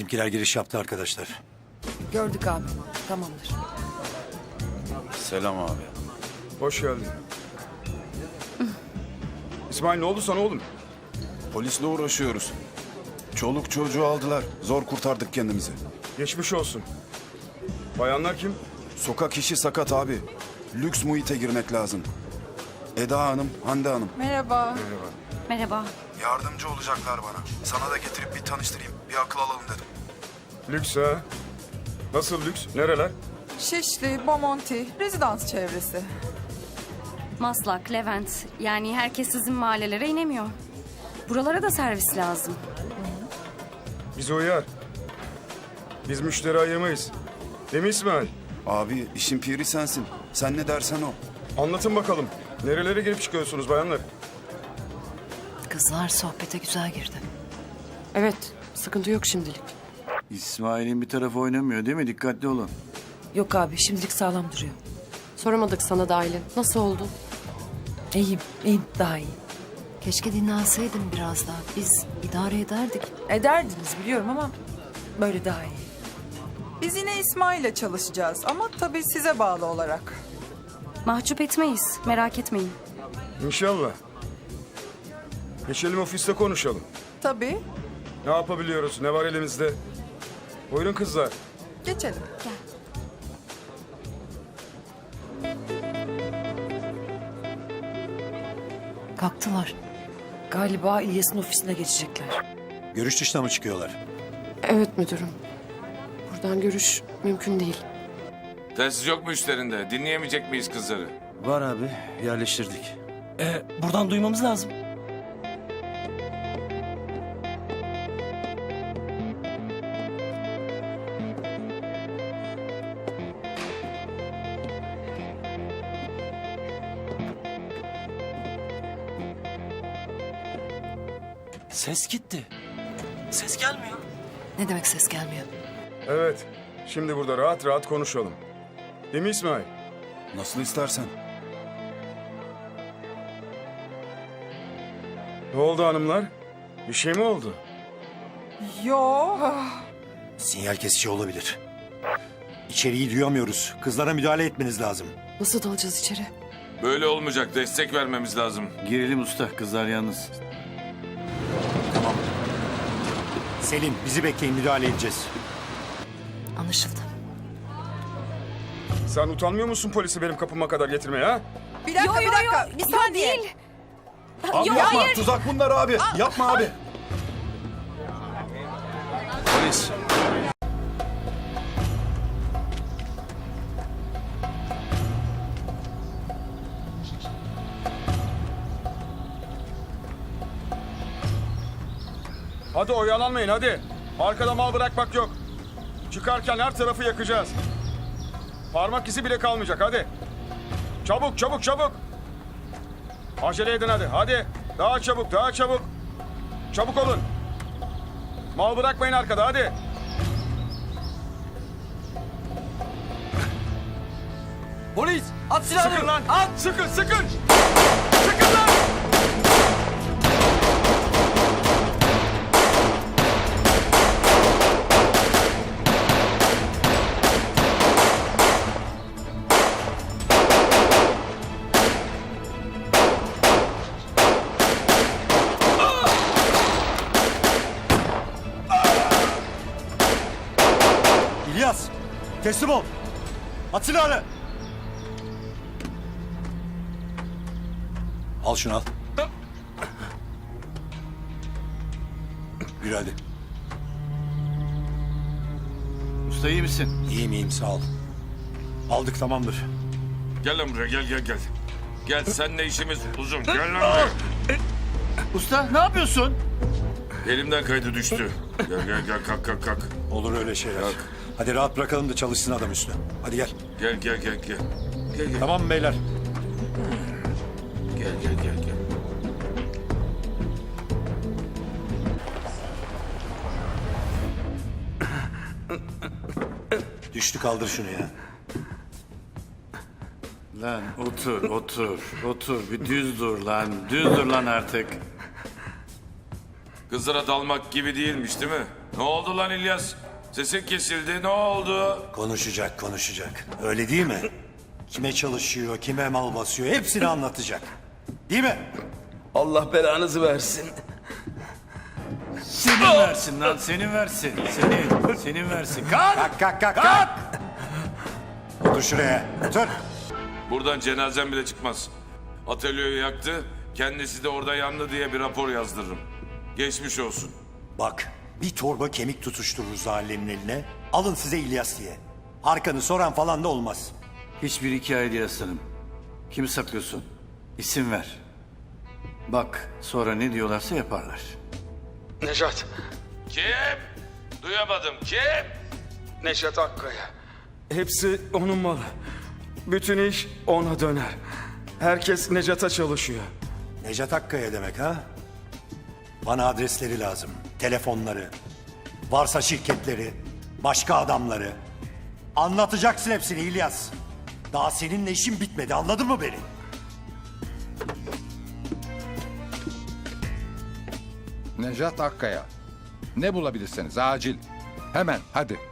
Bizimkiler giriş yaptı arkadaşlar. Gördük abi. Tamamdır. Selam abi. Hoş geldin. İsmail ne oldu sana oğlum? Polisle uğraşıyoruz. Çoluk çocuğu aldılar. Zor kurtardık kendimizi. Geçmiş olsun. Bayanlar kim? Sokak işi sakat abi. Lüks muhite girmek lazım. Eda Hanım, Hande Hanım. Merhaba. Merhaba. Yardımcı olacaklar bana. Sana da getirip bir tanıştırayım. Bir akıl alalım dedim. Lüks ha. Nasıl lüks? Nereler? Şişli, Bomonti, rezidans çevresi. Maslak, Levent. Yani herkes sizin mahallelere inemiyor. Buralara da servis lazım. Bize uyar. Biz müşteri ayırmayız. Değil mi İsmail? Abi işin piri sensin. Sen ne dersen o. Anlatın bakalım. Nerelere girip çıkıyorsunuz bayanlar? Kızlar sohbete güzel girdi. Evet, sıkıntı yok şimdilik. İsmail'in bir tarafı oynamıyor değil mi? Dikkatli olun. Yok abi şimdilik sağlam duruyor. Soramadık sana da Aylin. Nasıl oldun? İyiyim, iyiyim. Daha iyi. Keşke dinlenseydin biraz daha. Biz idare ederdik. Ederdiniz biliyorum ama böyle daha iyi. Biz yine İsmail'le çalışacağız ama tabii size bağlı olarak. Mahcup etmeyiz. Merak etmeyin. İnşallah. Geçelim ofiste konuşalım. Tabii. Ne yapabiliyoruz? Ne var elimizde? Buyurun kızlar. Geçelim. Kalktılar. Galiba İlyas'ın ofisine geçecekler. Görüş dışına mı çıkıyorlar? Evet müdürüm. Buradan görüş mümkün değil. Telsiz yok mu üstlerinde? Dinleyemeyecek miyiz kızları? Var abi yerleştirdik. Ee, buradan duymamız lazım. Ses gitti. Ses gelmiyor. Ne demek ses gelmiyor? Evet. Şimdi burada rahat rahat konuşalım. Değil mi İsmail? Nasıl istersen. Ne oldu hanımlar? Bir şey mi oldu? Yo. Sinyal kesici olabilir. İçeriği duyamıyoruz. Kızlara müdahale etmeniz lazım. Nasıl dalacağız içeri? Böyle olmayacak. Destek vermemiz lazım. Girelim usta kızlar yalnız. Selin bizi bekleyin müdahale edeceğiz. Anlaşıldı. Sen utanmıyor musun polisi benim kapıma kadar getirmeye ha? Bir dakika bir dakika. Bir saniye. değil. Abi yapma. Tuzak bunlar abi. Yapma abi. Polis. Hadi oyalanmayın hadi. Arkada mal bırakmak yok. Çıkarken her tarafı yakacağız. Parmak izi bile kalmayacak hadi. Çabuk çabuk çabuk. Acele edin hadi hadi. Daha çabuk daha çabuk. Çabuk olun. Mal bırakmayın arkada hadi. Polis! At silahını! Sıkın lan. At! Sıkın sıkın. Sıkın lan. İlyas! Teslim ol! At silahını! Al şunu al. Yürü hadi. Usta iyi misin? İyiyim iyiyim sağ ol. Aldık tamamdır. Gel lan buraya gel gel gel. Gel seninle işimiz uzun. Gel lan buraya. Usta ne yapıyorsun? Elimden kaydı düştü. Gel gel gel kalk kalk kalk. Olur öyle şeyler. Yok. Hadi rahat bırakalım da çalışsın adam üstüne. Hadi gel. Gel gel gel gel. Gel gel Tamam mı beyler? gel gel gel. gel. Düştü kaldır şunu ya. Lan otur otur otur bir düz dur lan düz dur lan artık. Kızlara dalmak gibi değilmiş değil mi? Ne oldu lan İlyas? Sesin kesildi ne oldu? Konuşacak konuşacak. Öyle değil mi? Kime çalışıyor, kime mal basıyor hepsini anlatacak. Değil mi? Allah belanızı versin. Senin versin lan senin versin. Senin, senin versin. Kalk. Kalk kalk kalk kalk. Otur şuraya. Otur. Buradan cenazem bile çıkmaz. Atölyeyi yaktı, kendisi de orada yandı diye bir rapor yazdırırım. Geçmiş olsun. Bak bir torba kemik tutuştururuz alemin eline. Alın size İlyas diye. Arkanı soran falan da olmaz. Hiçbir hikaye değil aslanım. Kimi saklıyorsun? İsim ver. Bak sonra ne diyorlarsa yaparlar. Nejat. Kim? Duyamadım. Kim? Neşet Akkaya. Hepsi onun malı. Bütün iş ona döner. Herkes Necat'a çalışıyor. Necat Akkaya demek ha? Bana adresleri lazım. Telefonları. Varsa şirketleri. Başka adamları. Anlatacaksın hepsini İlyas. Daha seninle işim bitmedi anladın mı beni? Nejat Akkaya. Ne bulabilirseniz acil. Hemen hadi.